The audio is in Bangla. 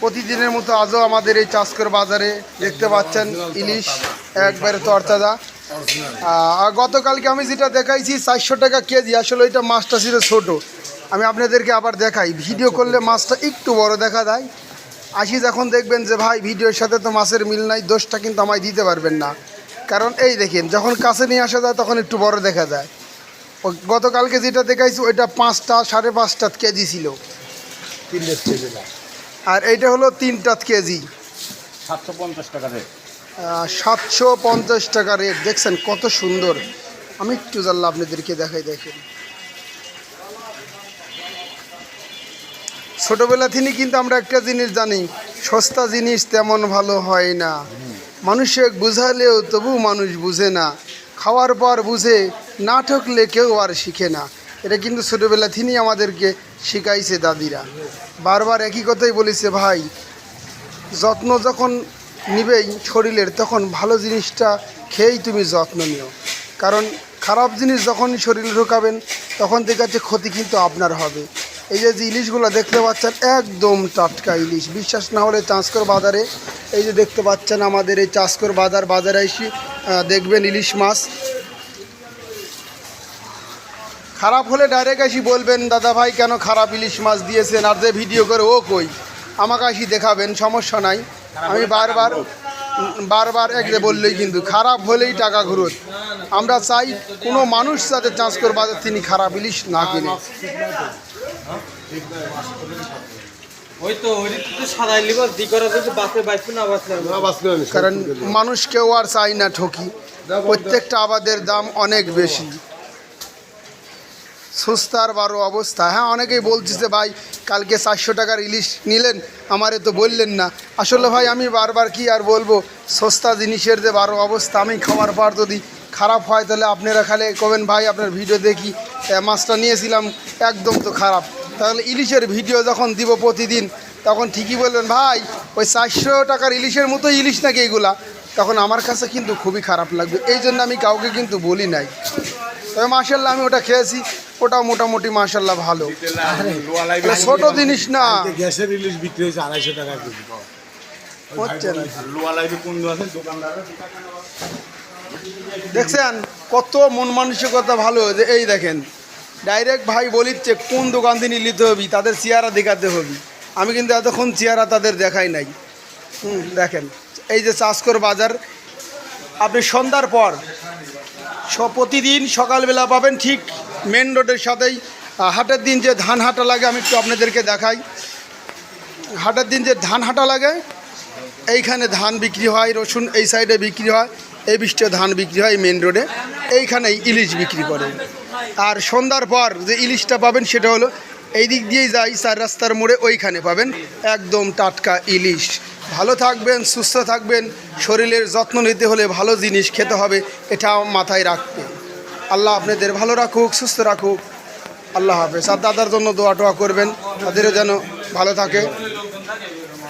প্রতিদিনের মতো আজও আমাদের এই চাষকর বাজারে দেখতে পাচ্ছেন ইলিশ একবারে তরতাজা। আর গতকালকে আমি যেটা দেখাইছি চারশো টাকা কেজি আসলে ওইটা মাছটা ছিল ছোট। আমি আপনাদেরকে আবার দেখাই। ভিডিও করলে মাছটা একটু বড় দেখা যায়। আসি যখন দেখবেন যে ভাই ভিডিওর সাথে তো মাছের মিল নাই দোষটা কিন্তু আমায় দিতে পারবেন না। কারণ এই দেখেন যখন কাছে নিয়ে আসা যায় তখন একটু বড় দেখা যায়। ও গতকালকে যেটা দেখাইছি ওইটা পাঁচটা সাড়ে পাঁচটা কেজি ছিল। তিন কেজি আর এইটা হলো তিনটা কেজি। সাতশো পঞ্চাশ টাকা রে সাতশো পঞ্চাশ টাকা রেট দেখছেন কত সুন্দর। আমি একটু জানলাম আপনাদেরকে দেখাই দেখেন। ছোটোবেলা থেকে কিন্তু আমরা একটা জিনিস জানি সস্তা জিনিস তেমন ভালো হয় না। মানুষে বুঝালেও তবু মানুষ বুঝে না। খাওয়ার পর বুঝে, না ঠকলে কেউ আর শিখে না। এটা কিন্তু ছোটোবেলা থেকেই আমাদেরকে শিখাইছে দাদিরা। বারবার একই কথাই বলেছে, ভাই, যত্ন যখন নিবেই শরীরের, তখন ভালো জিনিসটা খেয়েই তুমি যত্ন নিও। কারণ খারাপ জিনিস যখন শরীরে ঢোকাবেন, তখন দেখা যাচ্ছে ক্ষতি কিন্তু আপনার হবে। এই যে যে ইলিশগুলো দেখতে পাচ্ছেন একদম টাটকা ইলিশ। বিশ্বাস না হলে চাঁচকর বাজারে এই যে দেখতে পাচ্ছেন আমাদের এই চাঁচকর বাজার বাজারে এসে দেখবেন ইলিশ মাছ। খারাপ হলে ডাইরেক্ট আসি বলবেন দাদা ভাই কেন খারাপ ইলিশ মাছ দিয়েছেন? আর যে ভিডিও করে ও কই? আমাকে আসি দেখাবেন সমস্যা নাই। আমি বারবার বারবার এক বললেই কিন্তু খারাপ হলেই টাকা ঘুরত আমরা চাই কোনো মানুষ যাতে চাষ করে বাজার তিনি খারাপ ইলিশ না কিনে। কারণ মানুষ কেউ আর চাই না ঠকি। প্রত্যেকটা আবাদের দাম অনেক বেশি। সুস্তার বারো অবস্থা। হ্যাঁ অনেকেই বলছে যে ভাই কালকে চারশো টাকার ইলিশ নিলেন আমারে তো বললেন না। আসলে ভাই আমি বারবার কি আর বলব সস্তা জিনিসের যে বারো অবস্থা আমি খাওয়ার পর যদি খারাপ হয় তাহলে আপনারা খালে কবেন ভাই আপনার ভিডিও দেখি মাছটা নিয়েছিলাম একদম তো খারাপ। তাহলে ইলিশের ভিডিও যখন দিব প্রতিদিন তখন ঠিকই বলবেন ভাই ওই চারশো টাকার ইলিশের মতো ইলিশ নাকি এগুলা? তখন আমার কাছে কিন্তু খুবই খারাপ লাগবে এই জন্য আমি কাউকে কিন্তু বলি নাই। তবে মার্শাল্লাহ আমি ওটা খেয়েছি ওটাও মোটামুটি মার্শাল্লাহ ভালো। ছোট জিনিস না। গ্যাসের ইলিশ বিক্রি হয়েছে আড়াইশো টাকা হচ্ছে না। দেখছেন, কত মন মানসিকতা ভালো যে এই দেখেন ডাইরেক্ট ভাই বলিচ্ছে, কোন দোকান থেকে নিতে হবি? তাদের চেয়ারা দেখাতে হবি। আমি কিন্তু এতক্ষণ চেয়ারা তাদের দেখাই নাই। হুম, দেখেন, এই যে চাষকর বাজার, আপনি সন্ধ্যার পর প্রতিদিন সকালবেলা পাবেন ঠিক মেন রোডের সাথেই। হাটের দিন যে ধান হাটা লাগে, আমি একটু আপনাদেরকে দেখাই। হাটের দিন যে ধান হাটা লাগে, এইখানে ধান বিক্রি হয়, রসুন এই সাইডে বিক্রি হয়। এই বৃষ্টিতে ধান বিক্রি হয় মেন রোডে এইখানেই ইলিশ বিক্রি করে। আর সন্ধ্যার পর যে ইলিশটা পাবেন সেটা হলো এই দিক দিয়েই যাই, চার রাস্তার মোড়ে ওইখানে পাবেন একদম টাটকা ইলিশ। ভালো থাকবেন, সুস্থ থাকবেন, শরীরের যত্ন নিতে হলে ভালো জিনিস খেতে হবে, এটা মাথায় রাখবে আল্লাহ আপনাদের ভালো রাখুক, সুস্থ রাখুক। আল্লাহ হাফেজ। আর দাদার জন্য দোয়া টোয়া করবেন, তাদেরও যেন ভালো থাকে।